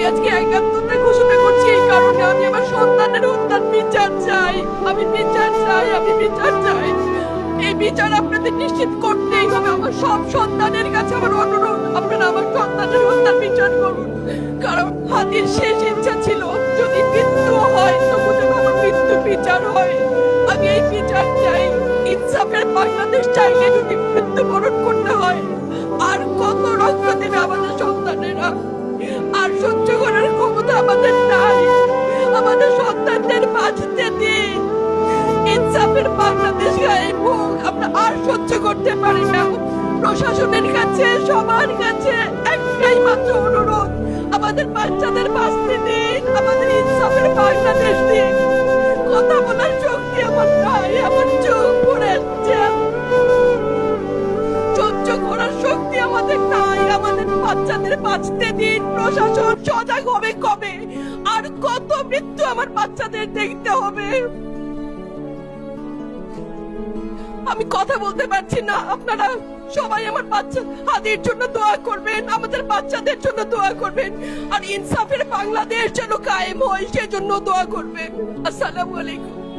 আমি আজকে একাত্মতা ঘোষণা করছি এই কারণে আমি আমার সন্তানের উত্তার বিচার চাই। আমি বিচার চাই, আমি বিচার চাই। এই বিচার আপনাদের নিশ্চিত করতেই হবে। আমার সব সন্তানের কাছে আমার অনুরোধ, আপনারা আমার সন্তানের উত্তার বিচার করুন। কারণ হাতির শেষ ইচ্ছা ছিল, যদি মৃত্যু হয় তবু যেন আমার মৃত্যু বিচার হয়। আমি এই বিচার চাই। ইনসাফের বাংলাদেশ চাইলে যদি মৃত্যুবরণ আমাদের নাই আমাদের সন্তানদের বাঁচতে দিন। ইনসাফের বাংলাদেশ আমরা আর সহ্য করতে পারি না। প্রশাসনের কাছে, সবার কাছে একটাই মাত্র অনুরোধ, আমাদের বাচ্চাদের বাঁচতে দিন, আমাদের ইনসাফের বাংলাদেশ দিন। কথা বলার শক্তি আমার নাই আমার চোখ আসছে সহ্য করার শক্তি আমাদের নাই, আমাদের বাচ্চাদের বাঁচতে দিন। প্রশাসন সজাগ হবে কবে? কত মৃত্যু আমার বাচ্চাদের দেখতে হবে। আমি কথা বলতে পারছি না। আপনারা সবাই আমার বাচ্চা হাদির জন্য দোয়া করবেন, আমাদের বাচ্চাদের জন্য দোয়া করবেন। আর ইনসাফের বাংলাদেশ যেন কায়েম হয়, সেজন্য দোয়া করবেন। আসসালামু আলাইকুম।